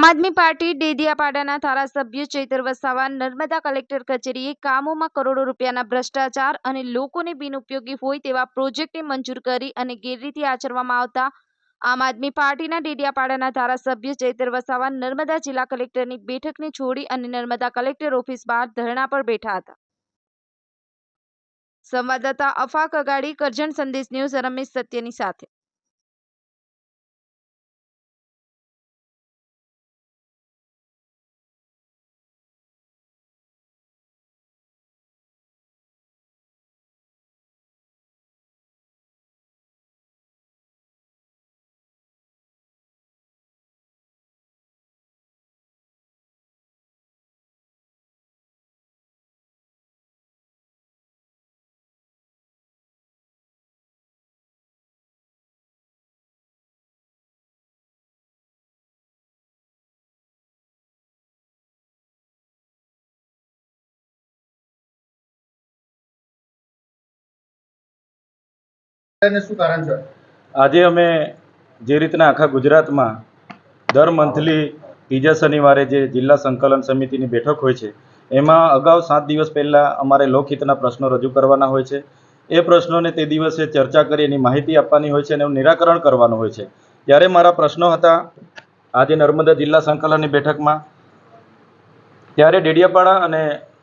આમ આદમી પાર્ટી ડેડિયાપાડાના ધારાસભ્ય ચૈતર વસાવા નર્મદા કલેક્ટર કચેરીએ કામોમાં કરોડો રૂપિયાના ભ્રષ્ટાચાર અને લોકોને બિનઉપયોગી હોય તેવા પ્રોજેક્ટને મંજૂર કરી અને ગેરરીતિ આચરવામાં આવતા આમ આદમી પાર્ટીના ડેડિયાપાડાના ધારાસભ્ય ચૈતર વસાવા નર્મદા જિલ્લા કલેક્ટરની બેઠકને છોડી અને નર્મદા કલેક્ટર ઓફિસ બહાર ધરણા પર બેઠા હતા. સંવાદદાતા અફાક અગાડી કરજણ સંદેશ ન્યૂઝ રમેશ સત્યની સાથે. આજે અમે જે રીતના આખા ગુજરાતમાં દર મંથલી ત્રીજા શનિવારે જે જિલ્લા સંકલન સમિતિની બેઠક હોય છે, એમાં અગાઉ સાત દિવસ પહેલાં અમારે લોકહિતના પ્રશ્નો રજૂ કરવાના હોય છે. એ પ્રશ્નોને તે દિવસે ચર્ચા કરી એની માહિતી આપવાની હોય છે અને એનું નિરાકરણ કરવાનું હોય છે. ત્યારે મારા પ્રશ્નો હતા, આજે નર્મદા જિલ્લા સંકલનની બેઠકમાં. ત્યારે ડેડિયાપાડા અને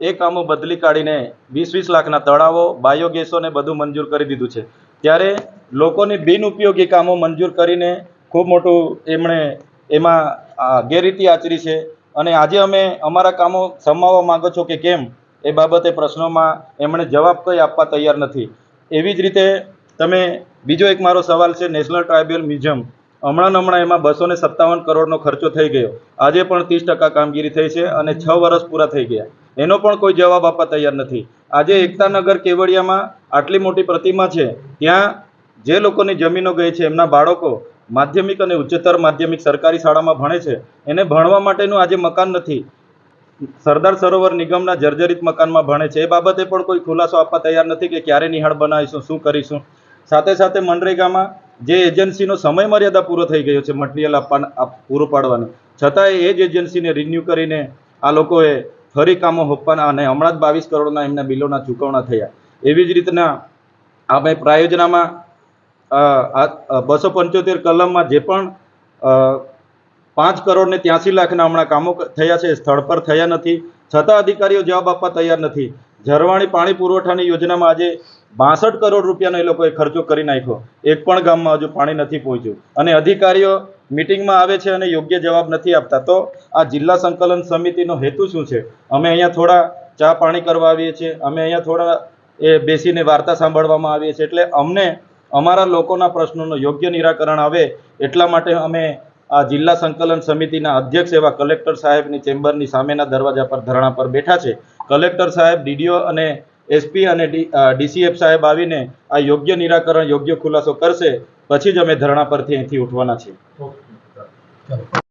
એ કામો બદલી કાઢીને વીસ વીસ લાખના તળાવો, બાયોગેસોને બધું મંજૂર કરી દીધું છે. ત્યારે લોકોની બિનઉપયોગી કામો મંજૂર કરીને ખૂબ મોટું એમણે એમાં ગેરરીતિ આચરી છે. અને આજે અમે અમારા કામો સમાવવા માંગો છો કે કેમ? એ બાબતે પ્રશ્નોમાં એમણે જવાબ કંઈ આપવા તૈયાર નથી. એવી જ રીતે તમે બીજો એક મારો સવાલ છે, નેશનલ ટ્રાઇબ્યુનલ મ્યુઝિયમ. હમણાં હમણાં એમાં બસો સત્તાવન કરોડનો ખર્ચો થઈ ગયો. આજે પણ ત્રીસ ટકા કામગીરી થઈ છે અને છ વર્ષ પૂરા થઈ ગયા. એનો પણ કોઈ જવાબ આપવા તૈયાર નથી. આજે એકતાનગર કેવડિયામાં આટલી મોટી પ્રતિમા છે, ત્યાં જે લોકોની જમીનો ગઈ છે, એમના બાળકો માધ્યમિક અને ઉચ્ચતર માધ્યમિક સરકારી શાળામાં ભણે છે. એને ભણવા માટેનું આજે મકાન નથી. સરદાર સરોવર નિગમના જર્જરિત મકાનમાં ભણે છે. એ બાબતે પણ કોઈ ખુલાસો આપવા તૈયાર નથી કે ક્યારે નિહાળ બનાવીશું, શું કરીશું. સાથે સાથે મનરેગામાં જે એજન્સીનો સમય મર્યાદા પૂરો થઈ ગયો છે, મટીરિયલ આપવાના આપ- પૂરું પાડવાનું. છતાંય એ જ એજન્સીને રિન્યૂ કરીને આ લોકોએ ફરી કામો હોપવાના અને હમણાં જ બાવીસ કરોડના એમના બિલોના ચૂકવણા થયા. એવી જ રીતના આપણે પ્રાયોજનામાં બસો પંચોતેર કલમમાં જે પણ પાંચ કરોડ ને ત્યાંસી લાખના હમણાં કામો થયા છે સ્થળ પર થયા નથી. છતાં અધિકારીઓ જવાબ આપવા તૈયાર નથી. ઝરવાણી પાણી પુરવઠાની યોજનામાં આજે બાસઠ કરોડ રૂપિયાનો એ લોકોએ ખર્ચો કરી નાખ્યો. એક પણ ગામમાં હજુ પાણી નથી પહોંચ્યું. અને અધિકારીઓ મિટિંગમાં આવે છે અને યોગ્ય જવાબ નથી આપતા. તો આ જિલ્લા સંકલન સમિતિનો હેતુ શું છે? અમે અહીંયા થોડા ચા પાણી કરવા આવીએ છીએ. અમે અહીંયા થોડા એ બેસીને વાર્તા સાંભળવામાં આવીએ છીએ. એટલે અમને અમારા લોકોના પ્રશ્નોનું યોગ્ય નિરાકરણ આવે એટલા માટે અમે આ જિલ્લા સંકલન સમિતિના અધ્યક્ષ એવા કલેક્ટર સાહેબની ચેમ્બરની સામેના દરવાજા પર ધરણા પર બેઠા છે. કલેક્ટર સાહેબ, ડીડીઓ અને એસપી અને ડીસીએફ સાહેબ આવીને આ યોગ્ય નિરાકરણ, યોગ્ય ખુલાસો કરશે, પછી જ અમે ધરણા પરથી અહીંથી ઉઠવાના છીએ.